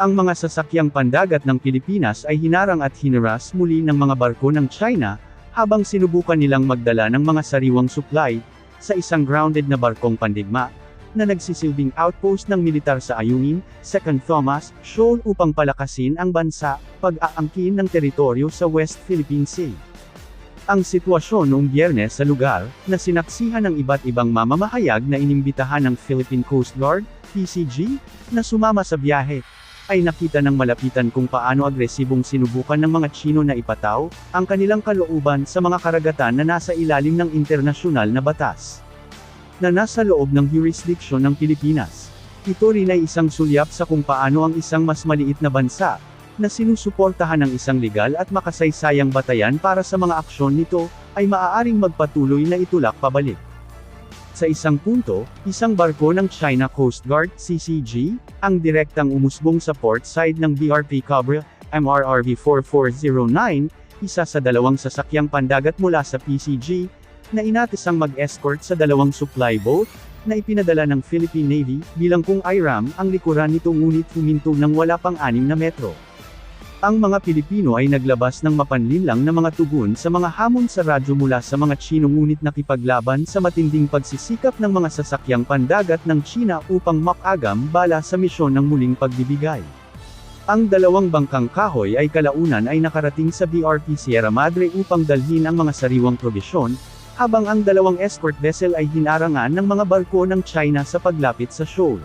Ang mga sasakyang pandagat ng Pilipinas ay hinarang at hinaras muli ng mga barko ng China, habang sinubukan nilang magdala ng mga sariwang supply, sa isang grounded na barkong pandigma, na nagsisilbing outpost ng militar sa Ayungin, 2nd Thomas, Shoal upang palakasin ang bansa, pag-aangkin ng teritoryo sa West Philippine Sea. Ang sitwasyon noong biyernes sa lugar, na sinaksihan ng iba't ibang mamamahayag na inimbitahan ng Philippine Coast Guard, PCG, na sumama sa biyahe, ay nakita ng malapitan kung paano agresibong sinubukan ng mga Chino na ipataw, ang kanilang kalooban sa mga karagatan na nasa ilalim ng internasyonal na batas. Na nasa loob ng jurisdiction ng Pilipinas. Ito rin ay isang sulyap sa kung paano ang isang mas maliit na bansa, na sinusuportahan ng isang legal at makasaysayang batayan para sa mga aksyon nito, ay maaaring magpatuloy na itulak pabalik. Sa isang punto, isang barko ng China Coast Guard, CCG, ang direktang umusbong sa port side ng BRP Cobra, MRRV 4409, isa sa dalawang sasakyang pandagat mula sa PCG, na inatisang mag-escort sa dalawang supply boat, na ipinadala ng Philippine Navy, bilang kung IRAM ang likuran nito ngunit huminto ng wala pang 6 na metro. Ang mga Pilipino ay naglabas ng mapanlinlang na mga tugon sa mga hamon sa radyo mula sa mga Chino ngunit nakipaglaban sa matinding pagsisikap ng mga sasakyang pandagat ng China upang makagam bala sa misyon ng muling pagbibigay. Ang dalawang bangkang kahoy ay kalaunan ay nakarating sa BRP Sierra Madre upang dalhin ang mga sariwang probisyon, habang ang dalawang escort vessel ay hinarangan ng mga barko ng China sa paglapit sa shoal.